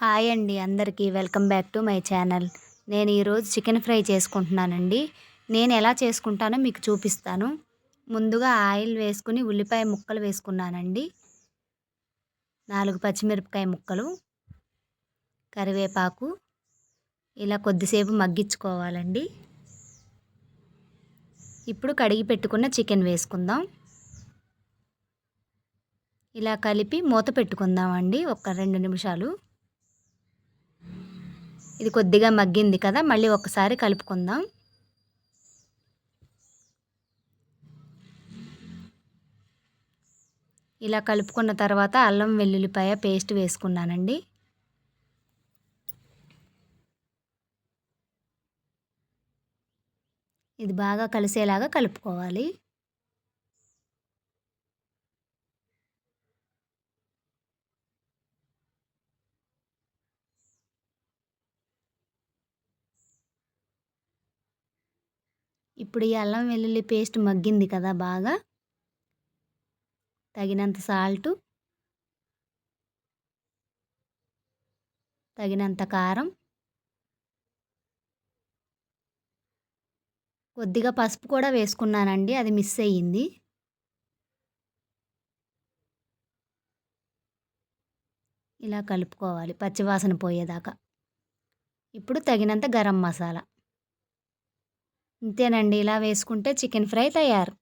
Hi అండి అందరికీ. Welcome back to my channel. నేను ఈరోజు చికెన్ ఫ్రై చేసుకుంటున్నానండి. నేను ఎలా చేసుకుంటానో మీకు చూపిస్తాను. ముందుగా ఆయిల్ వేసుకుని ఉల్లిపాయ ముక్కలు వేసుకున్నానండి. నాలుగు పచ్చిమిరపకాయ ముక్కలు కరివేపాకు ఇలా కొద్దిసేపు మగ్గించుకోవాలండి. ఇప్పుడు కడిగి పెట్టుకున్న చికెన్ వేసుకుందాం. ఇలా కలిపి మూత పెట్టుకుందామండి ఒక రెండు నిమిషాలు. ఇది కొద్దిగా మగ్గింది కదా మళ్ళీ ఒకసారి కలుపుకుందాం. ఇలా కలుపుకున్న తర్వాత అల్లం వెల్లుల్లిపాయ పేస్ట్ వేసుకున్నానండి. ఇది బాగా కలిసేలాగా కలుపుకోవాలి. ఇప్పుడు ఈ అల్లం వెల్లుల్లి పేస్ట్ మగ్గింది కదా బాగా. తగినంత సాల్టు. తగినంత కారం. కొద్దిగా పసుపు కూడా వేసుకున్నానండి అది మిస్ అయ్యింది. ఇలా కలుపుకోవాలి పచ్చివాసన పోయేదాకా. ఇప్పుడు తగినంత గరం మసాలా. అంతేనండి ఇలా వేసుకుంటే చికెన్ ఫ్రై తయారు.